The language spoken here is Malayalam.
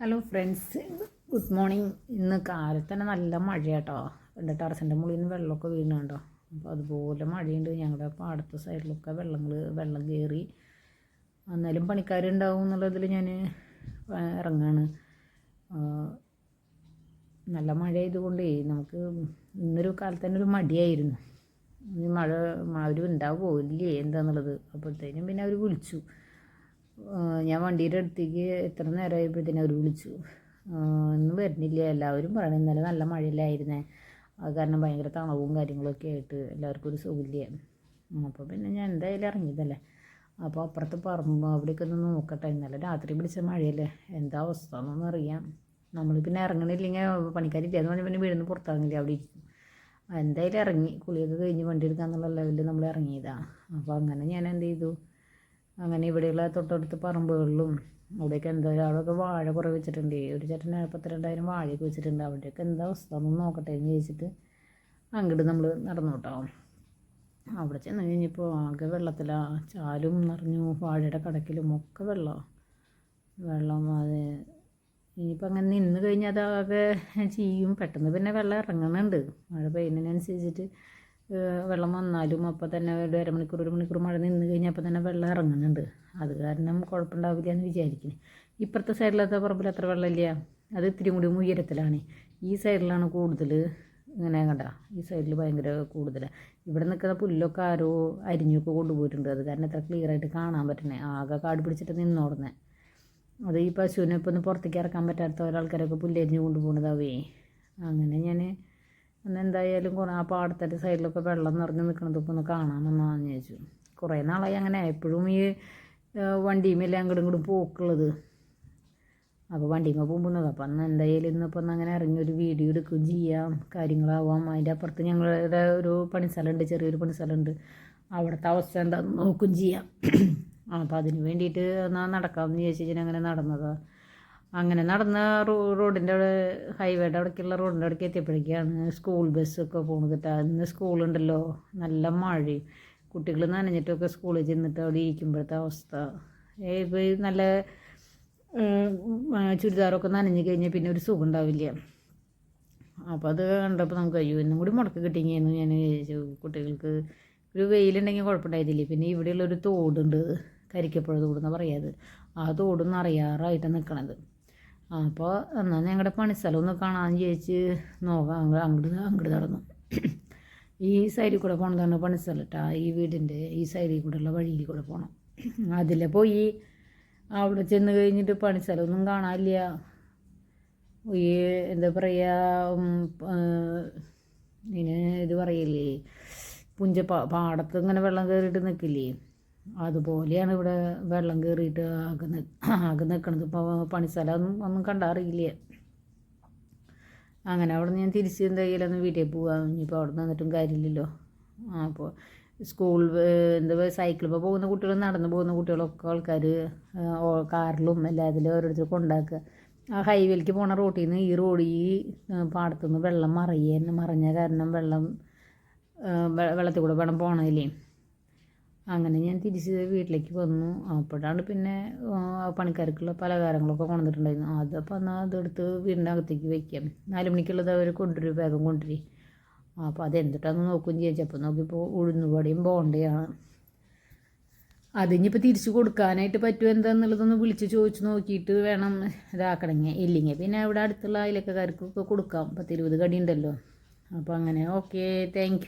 ഹലോ ഫ്രണ്ട്സ് ഗുഡ് മോർണിംഗ് ഇന്ന് കാലത്തന്നെ നല്ല മഴയാട്ടോ. എന്റെ ടെറസിന്റെ മുകളിൽ നിന്ന് വെള്ളമൊക്കെ വീണുണ്ടോ അപ്പോൾ അതുപോലെ മഴയുണ്ട്. ഞങ്ങളുടെ പാടത്തെ സൈഡിലൊക്കെ വെള്ളങ്ങൾ വെള്ളം കയറി. എന്നാലും പണിക്കാരുണ്ടാവും എന്നുള്ളതിൽ ഞാൻ ഇറങ്ങാണ്. നല്ല മഴ ആയതുകൊണ്ടേ നമുക്ക് ഇന്നൊരു കാലത്ത് തന്നെ ഒരു മടിയായിരുന്നു. ഈ മഴ അവർ ഉണ്ടാവുമോ ഇല്ലേ? എന്താന്നുള്ളത്. അപ്പോഴത്തേനും പിന്നെ അവർ വിളിച്ചു. ഞാൻ വണ്ടിയുടെ അടുത്തേക്ക് എത്ര നേരമായപ്പോഴത്തേനും അവർ വിളിച്ചു. ഒന്നും വരുന്നില്ല എല്ലാവരും പറയണം ഇന്നലെ നല്ല മഴയിലായിരുന്നേ അത് കാരണം ഭയങ്കര തണവും കാര്യങ്ങളൊക്കെ ആയിട്ട് എല്ലാവർക്കും ഒരു സുഖമില്ല. അപ്പോൾ പിന്നെ ഞാൻ എന്തായാലും ഇറങ്ങിയതല്ലേ. അപ്പോൾ അപ്പുറത്ത് പറമ്പ് അവിടെയൊക്കെ ഒന്ന് നോക്കട്ടെ. ഇന്നലെ രാത്രി പിടിച്ച മഴയല്ലേ. എന്താ അവസ്ഥ എന്നൊന്നും അറിയാം. നമ്മൾ പിന്നെ ഇറങ്ങണില്ലെങ്കിൽ പണിക്കാരില്ല എന്ന് പറഞ്ഞാൽ പിന്നെ വീടിന് പുറത്തിറങ്ങില്ല അവിടെ ഇരിക്കും. എന്തായാലും ഇറങ്ങി. കുളിയൊക്കെ കഴിഞ്ഞ് വണ്ടി എടുക്കാന്നുള്ള ലെവലിൽ നമ്മൾ ഇറങ്ങിയതാണ് അപ്പോൾ അങ്ങനെ ഞാൻ എന്ത് ചെയ്തു? അങ്ങനെ ഇവിടെയുള്ള തൊട്ടടുത്ത് പറമ്പുകളിലും അവിടെയൊക്കെ എന്താ അവിടെയൊക്കെ വാഴ കുറേ വെച്ചിട്ടുണ്ട് ഒരു ചേട്ടൻ പത്തിരണ്ടായിരം വാഴയൊക്കെ വെച്ചിട്ടുണ്ട്. അവിടെയൊക്കെ എന്താ അവസ്ഥ ഒന്ന് നോക്കട്ടെ എന്ന് ചോദിച്ചിട്ട് അങ്ങോട്ട് നമ്മൾ നടന്നു കേട്ടോ. അവിടെ ചെന്ന് കഴിഞ്ഞപ്പോൾ ആകെ വെള്ളത്തിലാണ് ചാലും നിറഞ്ഞു. വാഴയുടെ കടക്കിലും ഒക്കെ വെള്ളം. വെള്ളം അത് ഇനിയിപ്പോൾ അങ്ങനെ നിന്ന് കഴിഞ്ഞാൽ അതാകെ ചെയ്യും പെട്ടെന്ന് പിന്നെ വെള്ളം ഇറങ്ങുന്നുണ്ട് മഴ പെയ്യുന്നതിനനുസരിച്ചിട്ട് വെള്ളം വന്നാലും അപ്പോൾ തന്നെ ഒരു അരമണിക്കൂർ ഒരു മണിക്കൂർ മഴ നിന്ന് കഴിഞ്ഞാൽ അപ്പോൾ തന്നെ വെള്ളം ഇറങ്ങുന്നുണ്ട്. അത് കാരണം കുഴപ്പമുണ്ടാവില്ല എന്ന് വിചാരിക്കുന്നു. ഇപ്പുറത്തെ സൈഡിലത്തെ പറമ്പിൽ അത്ര വെള്ളമില്ല? അത് ഇത്തിരി കൂടി ഉയരത്തിലാണ്. ഈ സൈഡിലാണ് കൂടുതൽ ഇങ്ങനെ കണ്ട ഈ സൈഡിൽ ഭയങ്കര കൂടുതലാണ് ഇവിടെ നിൽക്കുന്ന പുല്ലൊക്കെ ആരോ അരിഞ്ഞൊക്കെ കൊണ്ടുപോയിട്ടുണ്ട്. അത് കാരണം ക്ലിയർ ആയിട്ട് കാണാൻ പറ്റണേ ആകെ കാട് പിടിച്ചിട്ട് നിന്നോടുന്നേ അത് ഈ പശുവിനെ ഇപ്പോൾ ഒന്ന് പുറത്തേക്ക് ഇറക്കാൻ പറ്റാത്ത ഒരാൾക്കാരൊക്കെ പുല്ലരിഞ്ഞ് കൊണ്ടുപോകണതാവേ അങ്ങനെ ഞാൻ അന്ന് എന്തായാലും കുറേ ആ പാടത്തിന്റെ സൈഡിലൊക്കെ വെള്ളം നിറഞ്ഞ് നിൽക്കണതൊക്കെ ഒന്ന് കാണാമെന്നാന്ന് ചോദിച്ചു കുറേ നാളായി അങ്ങനെ. എപ്പോഴും ഈ വണ്ടിയുമെല്ലാം അങ്ങോട്ടും ഇങ്ങോട്ടും പോക്കുള്ളത്. അപ്പോൾ വണ്ടിയുമ്മ പോകുമ്പോൾ അപ്പം അന്ന് എന്തായാലും ഇന്നിപ്പോൾ ഒന്ന് അങ്ങനെ ഇറങ്ങി ഒരു വീഡിയോ എടുക്കുകയും ചെയ്യാം. കാര്യങ്ങളാവാം. അതിന്റെ അപ്പുറത്ത് ഞങ്ങളുടെ ഒരു പണിസ്ഥലമുണ്ട് ചെറിയൊരു പണിസ്ഥലമുണ്ട്. അവിടുത്തെ അവസ്ഥ എന്താണെന്ന് നോക്കുകയും ചെയ്യാം. അപ്പോൾ അതിന് വേണ്ടിയിട്ട് എന്നാൽ നടക്കാമെന്ന് ചോദിച്ചാൽ അങ്ങനെ നടന്നതാണ് അങ്ങനെ നടന്ന റോഡിന്റെ അവിടെ ഹൈവേയുടെ അവിടേക്കുള്ള റോഡിന്റെ അവിടേക്ക് എത്തിയപ്പോഴേക്കാണ് സ്കൂൾ ബസ്സൊക്കെ പോണത് കേട്ടോ. ഇന്ന് സ്കൂളുണ്ടല്ലോ നല്ല മഴയും. കുട്ടികൾ നനഞ്ഞിട്ടൊക്കെ സ്കൂളിൽ ചെന്നിട്ട് അവിടെ ഇരിക്കുമ്പോഴത്തെ അവസ്ഥ. ഇപ്പോൾ നല്ല ചുരിദാറൊക്കെ നനഞ്ഞു കഴിഞ്ഞാൽ പിന്നെ ഒരു സുഖം ഉണ്ടാവില്ല. അപ്പോൾ അത് കണ്ടപ്പോൾ നമുക്ക് അയ്യോ ഇന്നും കൂടി മുടക്ക് കിട്ടിയെന്ന് ഞാൻ വിചാരിച്ചു. കുട്ടികൾക്ക് ഒരു വെയിലുണ്ടെങ്കിൽ കുഴപ്പമുണ്ടായിരുന്നില്ല പിന്നെ ഇവിടെയുള്ളൊരു തോടുണ്ട് കരിക്കപ്പുഴ തോടെന്ന് പറയാത് ആ തോടൊന്നും അറിയാറായിട്ട് നിൽക്കണത് അപ്പോൾ എന്നാൽ ഞങ്ങളുടെ പണിസ്ഥലം ഒന്ന് കാണാൻ ചോദിച്ച് നോക്കാം. അങ്ങ് അങ്ങോട്ട് അങ്ങോട്ട് നടന്നു. ഈ സൈഡിൽ കൂടെ പോണതാണ് പണിസ്ഥലം ഈ വീടിന്റെ ഈ സൈഡിൽ കൂടെയുള്ള വഴിയിൽ കൂടെ പോകണം അതിൽ പോയി അവിടെ ചെന്ന് കഴിഞ്ഞിട്ട് പണിസ്ഥലമൊന്നും കാണാനില്ല. ഈ എന്താ പറയുക ഇതിന് ഇത് പറയില്ലേ പുഞ്ച പാടത്ത് ഇങ്ങനെ വെള്ളം കയറിയിട്ട് നിൽക്കില്ലേ അതുപോലെയാണ് ഇവിടെ വെള്ളം കയറിയിട്ട് ആകെ ആകെ നിൽക്കണത് ഇപ്പോൾ പണിസ്ഥലം ഒന്നും ഒന്നും കണ്ടറിയില്ല. അങ്ങനെ അവിടെ ഞാൻ തിരിച്ച് എന്തെങ്കിലും ഒന്ന് വീട്ടിൽ പോവാം. ഇനിയിപ്പോൾ അവിടെ നിന്നിട്ടും കാര്യമില്ലല്ലോ. അപ്പോൾ സ്കൂൾ എന്താ ഇപ്പോൾ പോകുന്ന കുട്ടികളും നടന്നു പോകുന്ന കുട്ടികളൊക്കെ ആൾക്കാർ കാറിലും എല്ലാത്തിലും ഓരോരുത്തർ കൊണ്ടാക്കുക. ആ ഹൈവേയിലേക്ക് പോണ റോട്ടിൽ നിന്ന് ഈ റോഡ് ഈ പാടത്തുനിന്ന് വെള്ളം മറിയാൻ മറിഞ്ഞ കാരണം വെള്ളം വെള്ളത്തിൽ കൂടെ വേണം പോകണതില്ലേ അങ്ങനെ ഞാൻ തിരിച്ച് വീട്ടിലേക്ക് വന്നു. അപ്പോഴാണ് പിന്നെ പണിക്കാർക്കുള്ള പലഹാരങ്ങളൊക്കെ കൊണ്ടുവന്നിട്ടുണ്ടായിരുന്നു അതപ്പോൾ എന്നാൽ അതെടുത്ത് വീടിന്റെ അകത്തേക്ക് വയ്ക്കാം നാല് മണിക്കുള്ളത് അവർ കൊണ്ടുവരും വേഗം കൊണ്ടുവരും. അപ്പോൾ അതെന്തിട്ടാന്ന് നോക്കുകയും ചെയ്യാം. ചിലപ്പോൾ നോക്കിയപ്പോൾ ഉഴുന്നുപടിയും ബോണ്ടയാണ്. അതിനിപ്പോൾ തിരിച്ചു കൊടുക്കാനായിട്ട് പറ്റുമോ എന്താന്നുള്ളതൊന്ന് വിളിച്ച് ചോദിച്ച് നോക്കിയിട്ട് വേണം ഇതാക്കണമെങ്കിൽ. ഇല്ലെങ്കിൽ പിന്നെ ഇവിടെ അടുത്തുള്ള അയലക്കാർക്കൊക്കെ കൊടുക്കാം. പത്തിരുപത് കടി ഉണ്ടല്ലോ. അപ്പോൾ അങ്ങനെ ഓക്കെ താങ്ക്